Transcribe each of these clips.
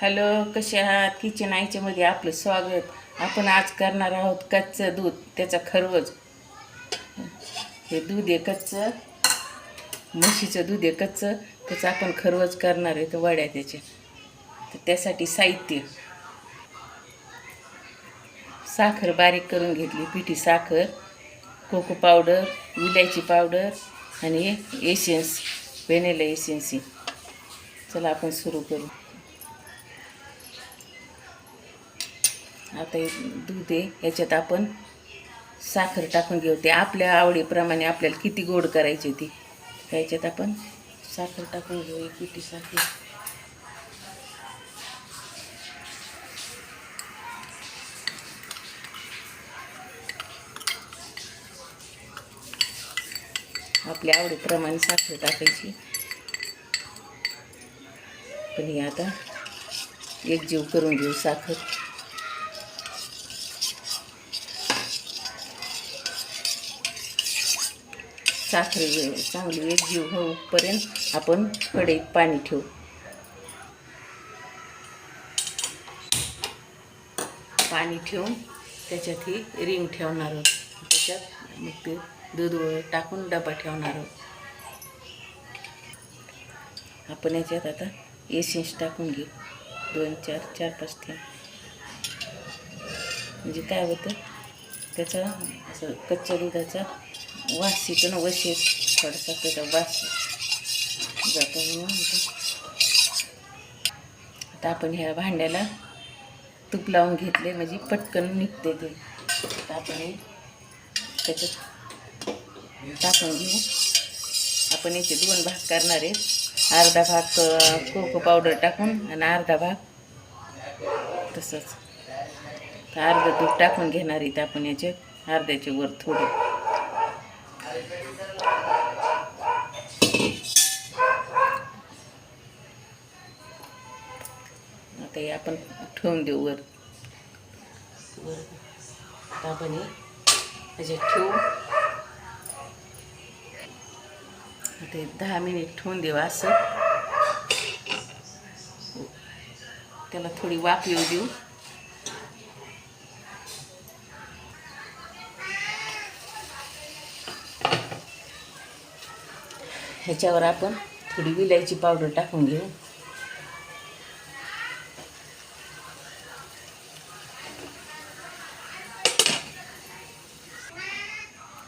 Hello. कसे आहात? Kitchen आईच्यामध्ये आपलं स्वागत. आपण आज करणार आहोत कच्चं दूध त्याचा खरवज. हे दूध आहे कच्चं. म्हशीचं दूध आहे कच्चं. त्याचं आपण खरवज करणार आहे तर वड्या त्याच्या. तर त्यासाठी साहित्य. साखर बारीक करून घेतली पिठी साखर कोको पावडर विलायची पावडर आणि एशियन्स व्हॅनिला एशियन्सी चला आपण सुरू करू. आता हे दूध आहे याच्यात आपण साखर टाकून घेऊ. ते आपल्या आवडीप्रमाणे आपल्याला किती गोड करायची ती. याच्यात आपण साखर टाकून घेऊ किती साखर. आपल्या आवडीप्रमाणे साखर टाकायची. पण हे आता एक जीव करून घेऊ साखर. साखर चांगली एक जीव होऊपर्यंत आपण कढईत पाणी ठेवू. पाणी ठेवून त्याच्यात ही रिंग ठेवणार आहोत. त्याच्यात मग ते दूध टाकून डबा ठेवणार आहोत. आपण याच्यात आता एसेन्स टाकून घेऊ दोन चार चार पाच थेंब म्हणजे काय होतं? त्याचा असं कच्च्या दुधाचा वास येतो ना वशे थोडासा त्याचा वास जातो आता आपण ह्या भांड्याला तूप लावून घेतले म्हणजे पटकन निघते ते. आता आपण हे त्याच्यात टाकून घेऊ. आपण याचे दोन भाग करणार आहे अर्धा भाग कोको पावडर टाकून आणि अर्धा भाग तसंच. तर अर्धं दूध टाकून घेणार इथं आपण याचे अर्ध्याचे वर थोडं. आता हे आपण ठेवून देऊ वर. आपण हे त्याच्यात ठेवू. ते दहा मिनिट ठेवून देऊ असं. त्याला थोडी वाफ येऊ देऊ. ह्याच्यावर आपण थोडी विलायची पावडर टाकून घेऊ.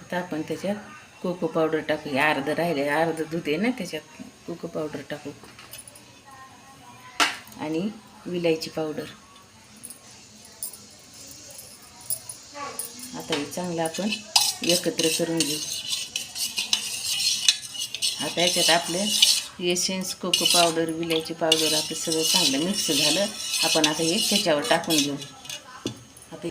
आता आपण त्याच्यात कोको पावडर टाकू अर्धं अर्ध राहिले अर्ध दूध आहे ना त्याच्यात कोको पावडर टाकू. आणि विलायची पावडर. आता हे चांगलं आपण एकत्र करून घेऊ. आता याच्यात आपलं एसेन्स कोको पावडर विलायची पावडर आपलं सगळं चांगलं मिक्स झालं. आपण आता हे त्याच्यावर टाकून घेऊ. आता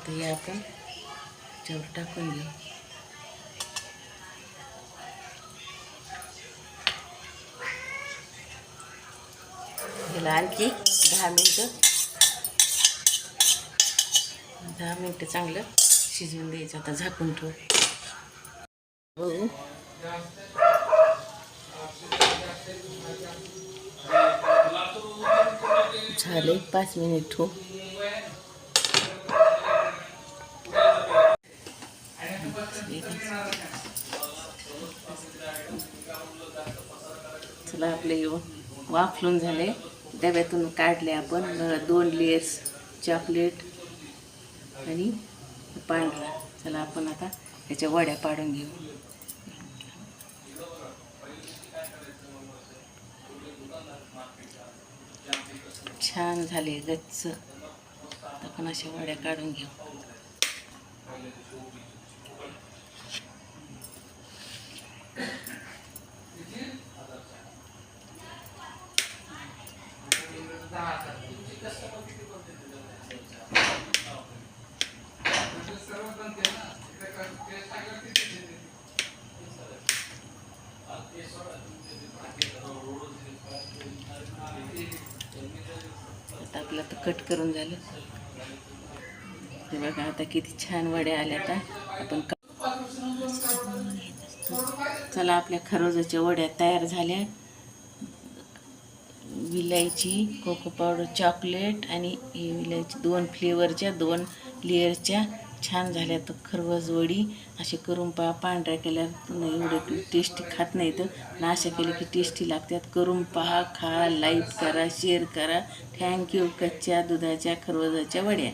आता हे आपण त्याच्यावर टाकून घेऊ ह्याला आणखी दहा मिनटं दहा मिनटं चांगलं शिजवून द्यायचं आता झाकून ठेवू. बघू. झाले पाच मिनिट. ठेवू चला आपले वाफलून झाले. डब्यातून काढले आपण. दोन लेअर्स चॉकलेट आणि पांढरा. चला आपण आता याच्या वड्या पाडून घेऊ. छान झाले गच्च. आपण अशा वड्या काढून घेऊ. आता आपलं तर कट करून झालं. ते बघा आता किती छान वड्या आल्या आता. आपण चला आपल्या खरवजाच्या वड्या तयार झाल्या. इलायची कोको पावडर चॉकलेट आणि इलायची दोन फ्लेवरच्या दोन लेअरच्या छान झाल्या तर खरवस वडी असे करून पहा. पांढऱ्या केल्यावर एवढं टेस्टी खात नाही तर. नाशा केले की टेस्टी लागतात. करून पहा खा लाईक करा शेअर करा. थँक्यू कच्च्या दुधाच्या खरवजाच्या वड्या.